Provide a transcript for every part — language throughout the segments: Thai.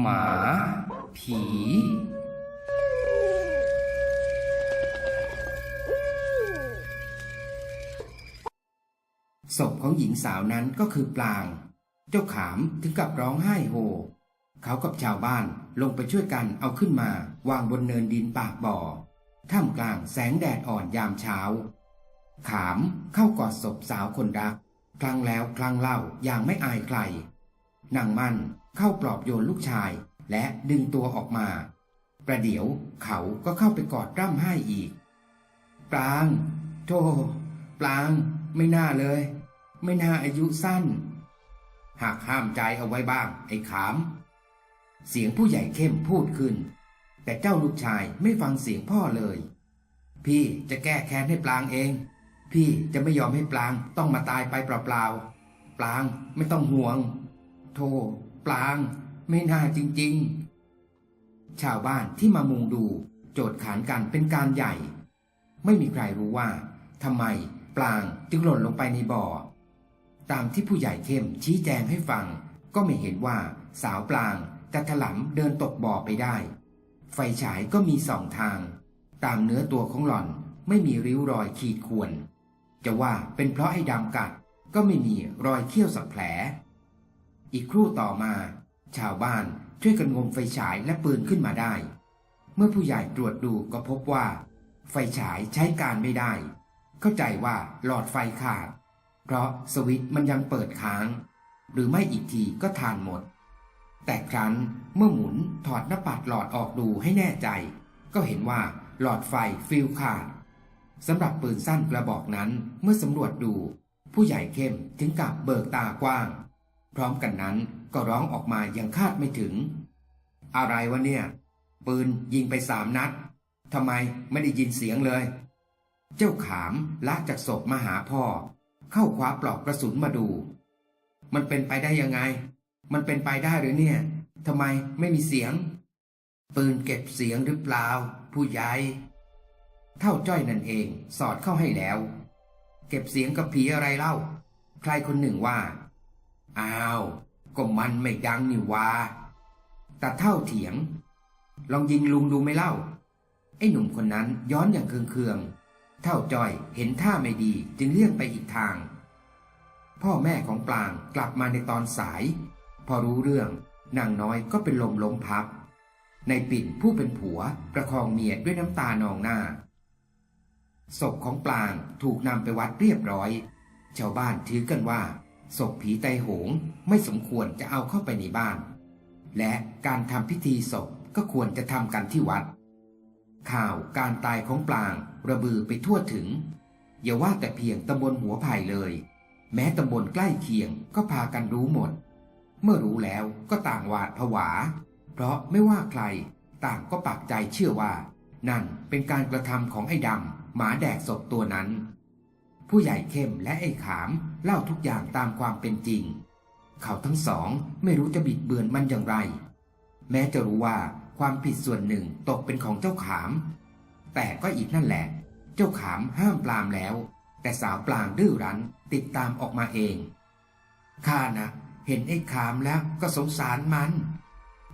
หมา ผี ศพของหญิงสาวนั้นก็คือปลาง เจ้าขามถึงกับร้องไห้โฮ เขากับชาวบ้านลงไปช่วยกันเอาขึ้นมาวางบนเนินดินปากบ่อ ท่ามกลางแสงแดดอ่อนยามเช้า ขามเข้ากอดศพสาวคนรัก ครั้งแล้วครั้งเล่าอย่างไม่อายใคร นางมั่นเข้าปลอบโยนลูกชาย และดึงตัวออกมา ประเดี๋ยวเขาก็เข้าไปกอดร่ำไห้อีก ปลางโธ่ปลางไม่น่าเลย ไม่น่าอายุสั้น หากห้ามใจเอาไว้บ้าง ไอ้ขาม เสียงผู้ใหญ่เข้มพูดขึ้น แต่เจ้าลูกชายไม่ฟังเสียงพ่อเลย พี่จะแก้แค้นให้ปลางเอง พี่จะไม่ยอมให้ปลางต้องมาตายไปเปล่าๆปลางไม่ต้องห่วง โธ่ปลาง ไม่น่าจริง ๆ ชาวบ้านที่มามุงดู โจทย์ขานกันเป็นการใหญ่ ไม่มีใครรู้ว่าทำไมปลางจึงหล่นลงไปในบ่อ ตามที่ผู้ใหญ่เข้มชี้แจงให้ฟัง ก็ไม่เห็นว่าสาวปลางจะถลำเดินตกบ่อไปได้ ไฟฉายก็มีสองทาง ตามเนื้อตัวของหล่อนไม่มีริ้วรอยขีดข่วน จะว่าเป็นเพราะไอ้ดำกัดก็ไม่มีรอยเขี้ยวสักแผล อีกครู่ต่อมา ชาวบ้านช่วยกันงมไฟฉายและปืนขึ้นมาได้ เมื่อผู้ใหญ่ตรวจดูก็พบว่า ไฟฉายใช้การไม่ได้ เข้าใจว่าหลอดไฟขาด เพราะสวิตช์มันยังเปิดค้าง หรือไม่อีกทีก็ทานหมด แต่ครั้นเมื่อหมุนถอดหน้าปัดหลอดออกดูให้แน่ใจ ก็เห็นว่าหลอดไฟฟิลขาดสำหรับปืนสั้นกระบอกนั้นเมื่อสำรวจดู ผู้ใหญ่เข้มถึงกับเบิกตากว้าง พร้อมกันนั้นก็ร้องออกมาอย่างคาดไม่ถึง อะไรวะเนี่ย ปืนยิงไปสามนัดทำไมไม่ได้ยินเสียงเลย เจ้าขามลากจากศพมาหาพ่อ เข้าคว้าปลอกกระสุนมาดู มันเป็นไปได้ยังไง มันเป็นไปได้หรือเนี่ยทำไมไม่มีเสียง ปืนเก็บเสียงหรือเปล่า ผู้ใหญ่เท่าจ้อยนั่นเองสอดเข้าให้แล้ว เก็บเสียงกับผีอะไรเล่า ใครคนหนึ่งว่า อ้าว ก็มันไม่ดังนี่วาแต่เท่าเถียง ลองยิงลุงดูไม่เล่า ไอ้หนุ่มคนนั้นย้อนอย่างเคืองๆ เท่าจอยเห็นท่าไม่ดีจึงเลี่ยงไปอีกทาง พ่อแม่ของปลางกลับมาในตอนสาย พอรู้เรื่องนางน้อยก็เป็นลมล้มพับ ในปิ่นผู้เป็นผัวประคองเมียด้วยน้ำตานองหน้า ศพของปลางถูกนำไปวัดเรียบร้อย ชาวบ้านถือกันว่า ศพผีไตโหงไม่สมควรจะเอาเข้าไปในบ้าน และการทำพิธีศพก็ควรจะทำกันที่วัด ข่าวการตายของปลางระบือไปทั่วถึง อย่าว่าแต่เพียงตำบลหัวไผ่เลย แม้ตำบลใกล้เคียงก็พากันรู้หมด เมื่อรู้แล้วก็ต่างหวาดผวา เพราะไม่ว่าใครต่างก็ปักใจเชื่อว่า นั่นเป็นการกระทำของไอ้ดำหมาแดกศพตัวนั้น ผู้ใหญ่เข้มและไอ้ขามเล่าทุกอย่างตามความเป็นจริง เขาทั้งสองไม่รู้จะบิดเบือนมันอย่างไร แม้จะรู้ว่าความผิดส่วนหนึ่งตกเป็นของเจ้าขาม แต่ก็อีกนั่นแหละ เจ้าขามห้ามปรามแล้ว แต่สาวปลางดื้อรั้นติดตามออกมาเองข้านะเห็นไอ้ขามแล้วก็สงสารมัน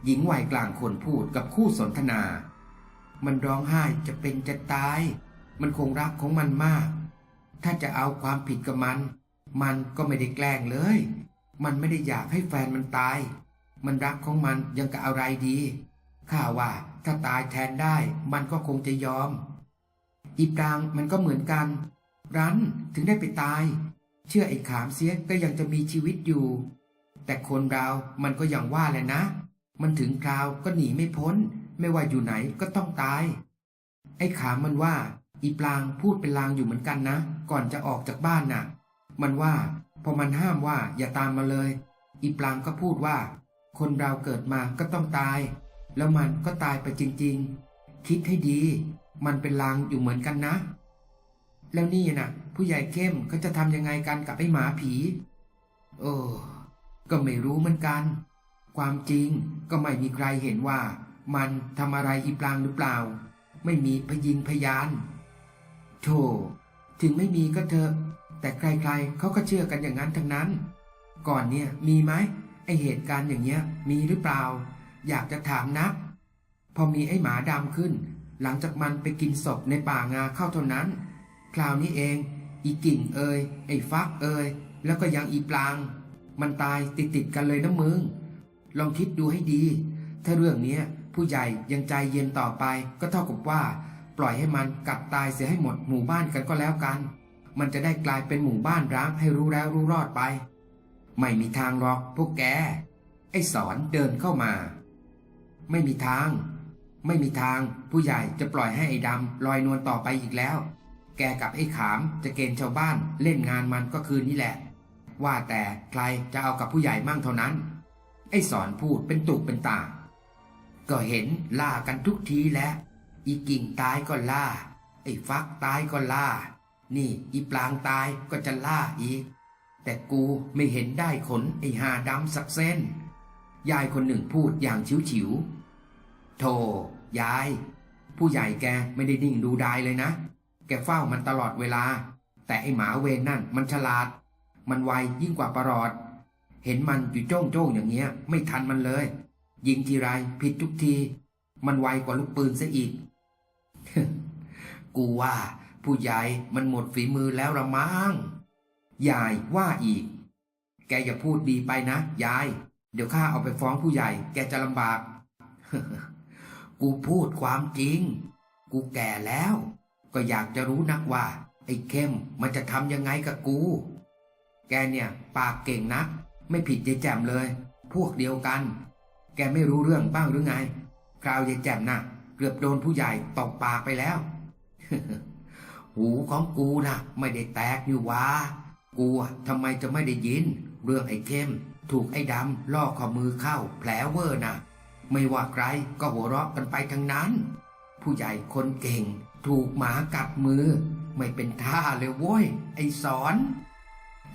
หญิงวัยกลางคนพูดกับคู่สนทนา มันร้องไห้จะเป็นจะตาย มันคงรักของมันมาก ถ้าจะเอาความผิดกับมัน มันก็ไม่ได้แกล้งเลย มันไม่ได้อยากให้แฟนมันตาย มันรักของมันยังกับอะไรดีข้าว่าถ้าตายแทนได้มันก็คงจะยอม อีปรางมันก็เหมือนกัน รั้นถึงได้ไปตาย เชื่อไอ้ขามเสียก็ยังจะมีชีวิตอยู่ แต่คนเรามันก็อย่างว่าแหละนะ มันถึงคราวก็หนีไม่พ้น ไม่ว่าอยู่ไหนก็ต้องตาย ไอ้ขามมันว่า อีปลางพูดเป็นลางอยู่เหมือนกันนะ ก่อนจะออกจากบ้านน่ะ มันว่าพอมันห้ามว่าอย่าตามมาเลย อีปลางก็พูดว่า คนเราเกิดมาก็ต้องตาย แล้วมันก็ตายไปจริง ๆ คิดให้ดี มันเป็นลางอยู่เหมือนกันนะ แล้วนี่น่ะ ผู้ใหญ่เข้มเขาจะทำยังไงกันกับไอ้หมาผี โอ้ก็ไม่รู้เหมือนกัน ความจริงก็ไม่มีใครเห็นว่า มันทำอะไรอีปลางหรือเปล่า ไม่มีพยินพยาน โธ่ถึงไม่มีก็เถอะ แต่ใครๆเขาก็เชื่อกันอย่างนั้นทั้งนั้น ก่อนเนี่ยมีไหมไอเหตุการณ์อย่างเงี้ย มีหรือเปล่า อยากจะถามนักพอมีไอ้หมาดำขึ้น หลังจากมันไปกินศพในป่างาเข้าเท่านั้น คราวนี้เอง อีกิ่งเอ่ยไอ้ฟักเอ่ยแล้วก็ยังอีปลาง มันตายติดติดๆกันเลยนะมึง ลองคิดดูให้ดี ถ้าเรื่องเนี้ยผู้ใหญ่ยังใจเย็นต่อไปก็เท่ากับว่า ปล่อยให้มันกัดตายเสียให้หมดหมู่บ้านกันก็แล้วกัน มันจะได้กลายเป็นหมู่บ้านร้างให้รู้แล้วรู้รอดไป ไม่มีทางหรอกพวกแก ไอ้สอนเดินเข้ามา ไม่มีทาง ไม่มีทางผู้ใหญ่จะปล่อยให้ไอ้ดำลอยนวลต่อไปอีกแล้ว แกกับไอ้ขามจะเกณฑ์ชาวบ้านเล่นงานมันก็คืนนี้แหละ ว่าแต่ใครจะเอากับผู้ใหญ่มั่งเท่านั้น ไอ้สอนพูดเป็นตุกเป็นตาก็เห็นล่ากันทุกทีแล้ว อีกิ่งตายก็ล่า ไอ้ฟักตายก็ล่า นี่อีปลางตายก็จะล่าอีก แต่กูไม่เห็นได้ขนไอ้หาดำสักเส้น ยายคนหนึ่งพูดอย่างฉิวฉิวโธ่ยาย ผู้ใหญ่แกไม่ได้นิ่งดูดายเลยนะ แกเฝ้ามันตลอดเวลา แต่ไอ้หมาเวนนั่นมันฉลาด มันไวยิ่งกว่าประหลอด เห็นมันอยู่โจ้งโจ้งอย่างเงี้ย ไม่ทันมันเลย ยิงทีไรผิดทุกที มันไวกว่าลูกปืนซะอีก กูว่าผู้ใหญ่มันหมดฝีมือแล้วละมั้งยายว่าอีก แกอย่าพูดดีไปนะยาย เดี๋ยวข้าเอาไปฟ้องผู้ใหญ่ แกจะลำบาก กูพูดความจริง กูแก่แล้ว ก็อยากจะรู้นักว่า ไอ้เข้มมันจะทำยังไงกับกู แกเนี่ย ปากเก่งนัก ไม่ผิดยายแจ่มเลย พวกเดียวกัน แกไม่รู้เรื่องบ้างหรือไงคราวยายแจ่มน่ะ เกือบโดนผู้ใหญ่ตบปากไปแล้ว หูของกูน่ะไม่ได้แตกอยู่วะกูทำไมจะไม่ได้ยิน เรื่องไอ้เข้ม ถูกไอ้ดำลอกข้อมือเข้าแผลเวอร์น่ะไม่ว่าใครก็หัวเราะกันไปทั้งนั้น ผู้ใหญ่คนเก่ง ถูกหมากัดมือ ไม่เป็นท่าเลยโว้ย ไอ้สอน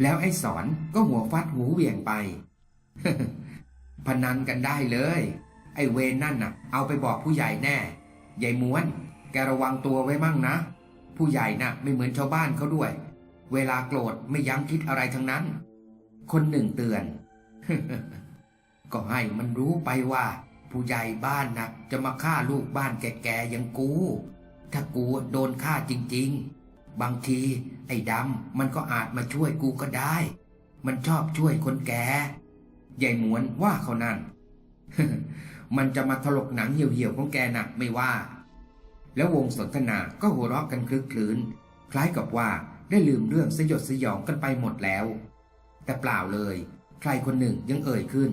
แล้วไอ้สอนก็หัวฟัดหูเหวี่ยงไปพนันกันได้เลย อ้เวนนั่นน่ะ เอาไปบอกผู้ใหญ่แน่ยายม้วน แกระวังตัวไว้มั่งนะ ผู้ใหญ่น่ะ ไม่เหมือนชาวบ้านเขาด้วย เวลาโกรธไม่ยั้งคิดอะไรทั้งนั้น คนหนึ่งเตือน ก็ให้มันรู้ไปว่า ผู้ใหญ่บ้านน่ะ จะมาฆ่าลูกบ้านแก่ๆอย่างกู ถ้ากูโดนฆ่าจริง ๆ บางที ไอ้ดำมันก็อาจมาช่วยกูก็ได้ มันชอบช่วยคนแก่ยายหมวนว่าเขานั่น มันจะมาถลกหนังเหี่ยวๆของแกน่ะไม่ว่า แล้ววงสนทนาก็หัวเราะกันคลึกคลื้น คล้ายกับว่าได้ลืมเรื่องสยดสยองกันไปหมดแล้ว แต่เปล่าเลย ใครคนหนึ่งยังเอ่ยขึ้น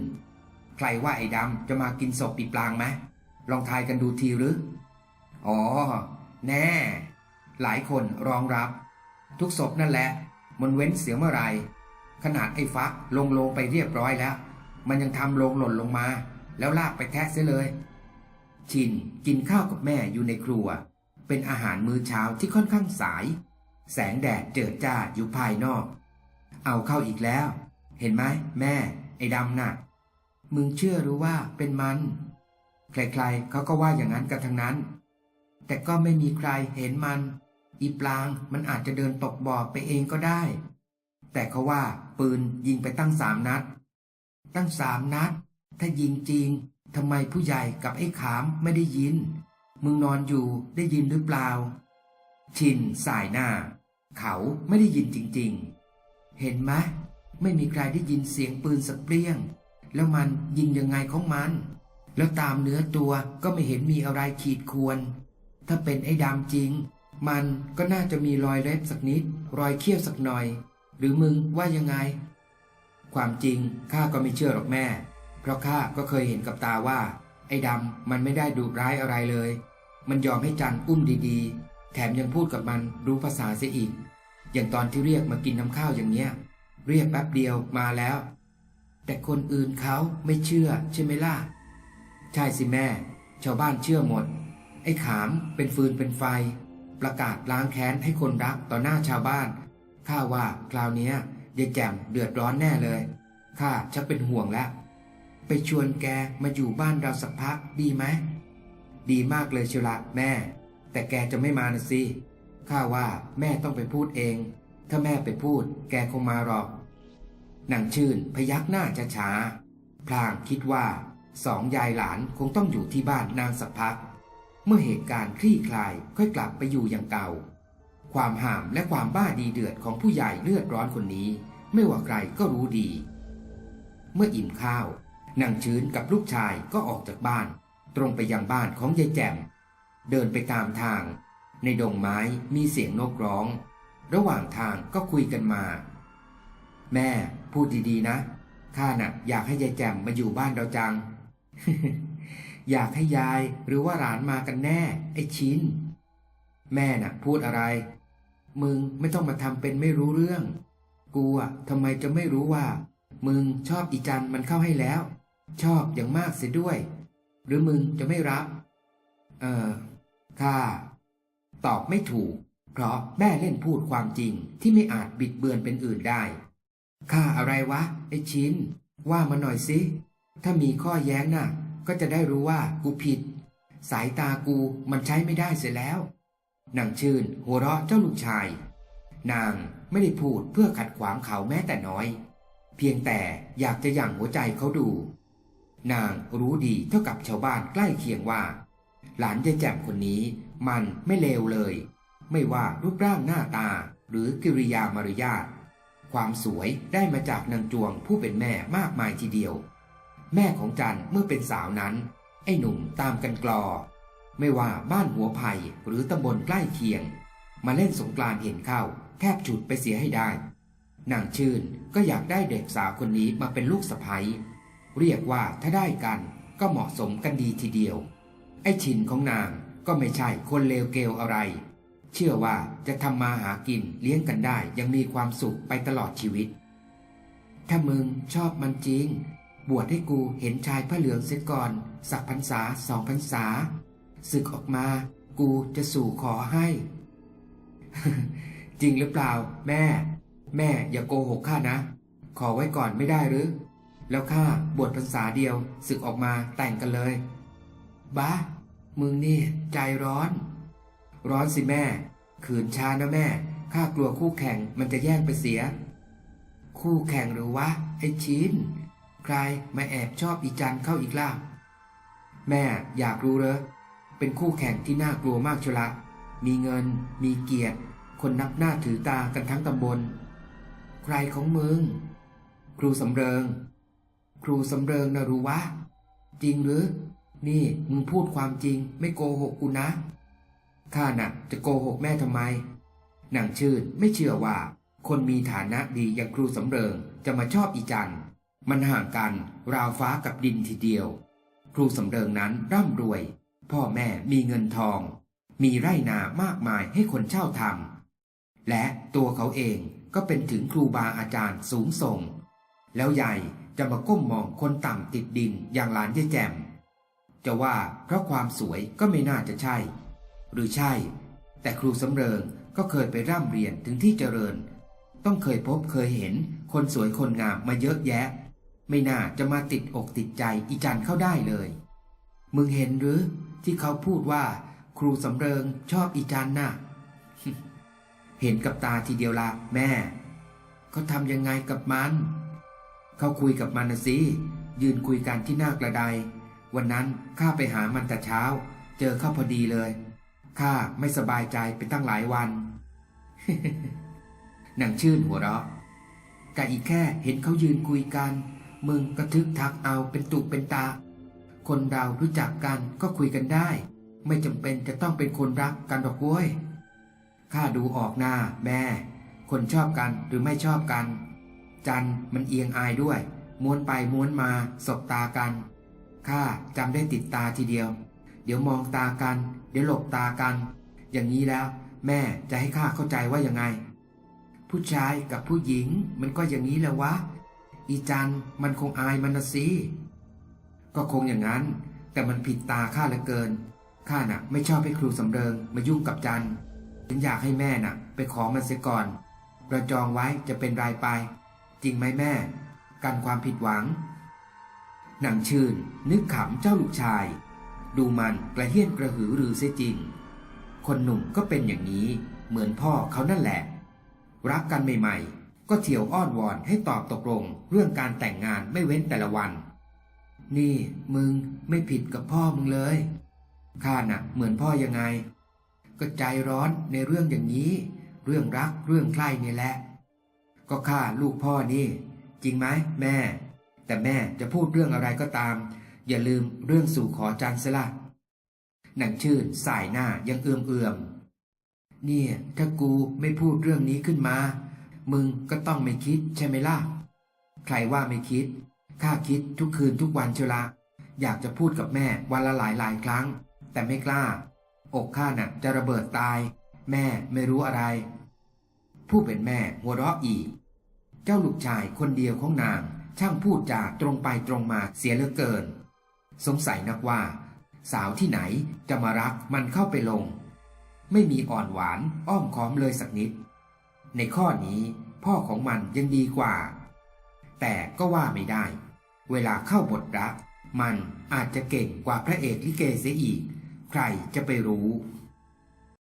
ใครว่าไอ้ดำจะมากินศพปีปลางไหมลองทายกันดูทีหรือ อ๋อ แน่ หลายคนรองรับ ทุกศพนั่นแหละ มันเว้นเสียเมื่อไรขนาดไอ้ฟักลงลงไปเรียบร้อยแล้ว มันยังทำลงหล่นลงมา แล้วลากไปแทะเสียเลย ชินกินข้าวกับแม่อยู่ในครัว เป็นอาหารมื้อเช้าที่ค่อนข้างสาย แสงแดดเจิดจ้าอยู่ภายนอก เอาเข้าอีกแล้ว เห็นไหมแม่ ไอ้ดำน่ะ มึงเชื่อรือว่าเป็นมัน ใครๆเขาก็ว่าอย่างนั้นกันทั้งนั้น แต่ก็ไม่มีใครเห็นมัน อีปลางมันอาจจะเดินตกบ่อไปเองก็ได้ แต่เขาว่าปืนยิงไปตั้งสามนัด ตั้งสามนัด ถ้ายิงจริงทำไมผู้ใหญ่กับไอ้ขามไม่ได้ยิน มึงนอนอยู่ได้ยินหรือเปล่า ชินสายหน้า เขาไม่ได้ยินจริงๆ เห็นไหมไม่มีใครได้ยินเสียงปืนสักเปรี้ยง แล้วมันยิงยังไงของมัน แล้วตามเนื้อตัวก็ไม่เห็นมีอะไรขีดควร ถ้าเป็นไอ้ดำจริง มันก็น่าจะมีรอยเล็บสักนิด รอยเขี้ยวสักหน่อย หรือมึงว่ายังไง ความจริงข้าก็ไม่เชื่อหรอกแม่ เพราะข้าก็เคยเห็นกับตาว่า ไอ้ดำมันไม่ได้ดุร้ายอะไรเลย มันยอมให้จันอุ้มดีๆ แถมยังพูดกับมันรู้ภาษาเสียอีก อย่างตอนที่เรียกมากินน้ำข้าวอย่างเนี้ย เรียกแป๊บเดียวมาแล้ว แต่คนอื่นเขาไม่เชื่อใช่ไหมล่ะ ใช่สิแม่ ชาวบ้านเชื่อหมด ไอ้ขามเป็นฟืนเป็นไฟ ประกาศล้างแค้นให้คนรักต่อหน้าชาวบ้านข้าว่าคราวนี้ยายแจ่มเดือดร้อนแน่เลยข้าชักเป็นห่วงแล้ว ไปชวนแกมาอยู่บ้านเราสักพักดีไหมดีมากเลยเชียวละแม่ แต่แกจะไม่มานะสิข้าว่าแม่ต้องไปพูดเอง ถ้าแม่ไปพูด แกคงมาหรอกนางชื่นพยักหน้าช้าพลางคิดว่าสองยายหลานคงต้องอยู่ที่บ้านนานสักพัก เมื่อเหตุการณ์คลี่คลายค่อยกลับไปอยู่อย่างเก่า ความห่ามและความบ้าดีเดือดของผู้ใหญ่เลือดร้อนคนนี้ ไม่ว่าใครก็รู้ดี เมื่ออิ่มข้าว นางชื้นกับลูกชายก็ออกจากบ้าน ตรงไปยังบ้านของยายแจ่มเดินไปตามทาง ในดงไม้มีเสียงนกร้อง ระหว่างทางก็คุยกันมา แม่พูดดีๆนะข้าน่ะ อยากให้ยายแจ่มมาอยู่บ้านเราจัง อยากให้ยายหรือว่าหลานมากันแน่ ไอ้ชินแม่น่ะ พูดอะไร มึงไม่ต้องมาทำเป็นไม่รู้เรื่อง กูอะทำไมจะไม่รู้ว่า มึงชอบอีจันมันเข้าให้แล้ว ชอบอย่างมากเสียด้วย หรือมึงจะไม่รับ เออข้าตอบไม่ถูก เพราะแม่เล่นพูดความจริงที่ไม่อาจบิดเบือนเป็นอื่นได้ข้าอะไรวะ ไอชินว่ามาหน่อยสิ ถ้ามีข้อแย้งน่ะ ก็จะได้รู้ว่ากูผิด สายตากูมันใช้ไม่ได้เสียแล้วนางชื่นหัวเราะเจ้าลูกชาย นางไม่ได้พูดเพื่อขัดขวางเขาแม้แต่น้อย เพียงแต่อยากจะยั่งหัวใจเขาดู นางรู้ดีเท่ากับชาวบ้านใกล้เคียงว่า หลานยายแจ่มคนนี้มันไม่เลวเลย ไม่ว่ารูปร่างหน้าตาหรือกิริยามารยาทความสวยได้มาจากนางจวงผู้เป็นแม่มากมายทีเดียว แม่ของจันเมื่อเป็นสาวนั้น ไอ้หนุ่มตามกันกลอ ไม่ว่าบ้านหัวไผ่หรือตำบลใกล้เคียง มาเล่นสงกรานเห็นเข้า แทบฉุดไปเสียให้ได้นางชื่นก็อยากได้เด็กสาวคนนี้มาเป็นลูกสะใภ้ เรียกว่าถ้าได้กันก็เหมาะสมกันดีทีเดียว ไอ้ชินของนางก็ไม่ใช่คนเลวเกลอะไร เชื่อว่าจะทำมาหากินเลี้ยงกันได้ยังมีความสุขไปตลอดชีวิต ถ้ามึงชอบมันจริง บวชให้กูเห็นชายพระเหลืองเสียก่อน สักพรรษาสองพรรษาศึกออกมากูจะสู่ขอให้ จริงหรือเปล่า แม่ แม่อย่าโกหกข้านะ ขอไว้ก่อนไม่ได้หรือ แล้วข้าบวชพรรษาเดียวศึกออกมาแต่งกันเลย บ้า มึงนี่ใจร้อน ร้อนสิแม่ ขืนช้านะแม่ ข้ากลัวคู่แข่งมันจะแย่งไปเสีย คู่แข่งหรือวะ ไอ้ชินใครมาแอบชอบอีจันเข้าอีกล่ะ แม่อยากรู้เลยเป็นคู่แข่งที่น่ากลัวมากชละ มีเงิน มีเกียรติ คนนับหน้าถือตากันทั้งตำบล ใครของมึง ครูสำเริง ครูสำเริงนะรู้วะ จริงหรือ นี่มึงพูดความจริง ไม่โกหกกูนะ ข้าน่ะ จะโกหกแม่ทำไมนางชื่นไม่เชื่อว่า คนมีฐานะดีอย่างครูสำเริงจะมาชอบอีจันมันห่างกันราวฟ้ากับดินทีเดียว ครูสำเริงนั้นร่ำรวย พ่อแม่มีเงินทอง มีไร่นามากมายให้คนเช่าทำและตัวเขาเองก็เป็นถึงครูบาอาจารย์สูงส่ง แล้วใหญ่ จะมาก้มมองคนต่ำติดดินอย่างหลานยายแจ่มจะว่าเพราะความสวยก็ไม่น่าจะใช่ หรือใช่ แต่ครูสำเริงก็เคยไปร่ำเรียนถึงที่เจริญ ต้องเคยพบเคยเห็นคนสวยคนงามมาเยอะแยะ ไม่น่าจะมาติดอกติดใจอีจันเข้าได้เลย มึงเห็นหรือที่เขาพูดว่า ครูสำเริงชอบอีจันน่ะ เห็นกับตาทีเดียวละแม่เขาทำยังไงกับมัน เขาคุยกับมันนะสิยืนคุยกันที่หน้ากระได วันนั้นข้าไปหามันแต่เช้า เจอเข้าพอดีเลยข้าไม่สบายใจไปตั้งหลายวันนางชื่นหัวเราะกะอีกแค่เห็นเขายืนคุยกัน มึงกระทึกทักเอาเป็นตุเป็นตา คนเรารู้จักกันก็คุยกันได้ ไม่จำเป็นจะต้องเป็นคนรักกันหรอกเว้ยข้าดูออกหน้าแม่ คนชอบกันหรือไม่ชอบกัน จันมันเอียงอายด้วย ม้วนไปม้วนมาสบตากัน ข้าจำได้ติดตาทีเดียว เดี๋ยวมองตากัน เดี๋ยวหลบตากัน อย่างนี้แล้ว แม่จะให้ข้าเข้าใจว่ายังไง ผู้ชายกับผู้หญิงมันก็อย่างนี้แหละวะ อีจันมันคงอายมันนะสิก็คงอย่างนั้น แต่มันผิดตาข้าเหลือเกินข้าน่ะ ไม่ชอบให้ครูสำเริงมายุ่งกับจันฉันอยากให้แม่น่ะ ไปขอมันเสียก่อนเราจองไว้จะเป็นรายไป จริงไหมแม่ กันความผิดหวังนางชื่นนึกขำเจ้าลูกชาย ดูมันกระเฮี้ยนกระหือรือเสียจริง คนหนุ่มก็เป็นอย่างนี้เหมือนพ่อเขานั่นแหละ รักกันใหม่ ๆ ก็เที่ยวอ้อนวอนให้ตอบตกลงเรื่องการแต่งงานไม่เว้นแต่ละวัน นี่มึงไม่ผิดกับพ่อมึงเลยข้าน่ะ เหมือนพ่อยังไง ก็ใจร้อนในเรื่องอย่างนี้ เรื่องรักเรื่องใคร่นี่แหละ ก็ข้าลูกพ่อนี่ จริงไหมแม่ แต่แม่จะพูดเรื่องอะไรก็ตาม อย่าลืมเรื่องสู่ขอจันทร์ซละหนังชื่นสายหน้ายังเอื่อมเอื่อมเนี่ยถ้ากูไม่พูดเรื่องนี้ขึ้นมา มึงก็ต้องไม่คิดใช่ไหมล่ะ ใครว่าไม่คิด ข้าคิดทุกคืนทุกวันเชียวละ อยากจะพูดกับแม่วันละหลายหลายครั้ง แต่ไม่กล้า อกข้าน่ะจะระเบิดตาย แม่ไม่รู้อะไร ผู้เป็นแม่หัวเราะอีก เจ้าลูกชายคนเดียวของนาง ช่างพูดจาตรงไปตรงมาเสียเหลือเกิน สงสัยนักว่า สาวที่ไหนจะมารักมันเข้าไปลง ไม่มีอ่อนหวานอ้อมค้อมเลยสักนิด ในข้อนี้พ่อของมันยังดีกว่า แต่ก็ว่าไม่ได้ เวลาเข้าบทรัก มันอาจจะเก่งกว่าพระเอกลิเกเสียอีก ใครจะไปรู้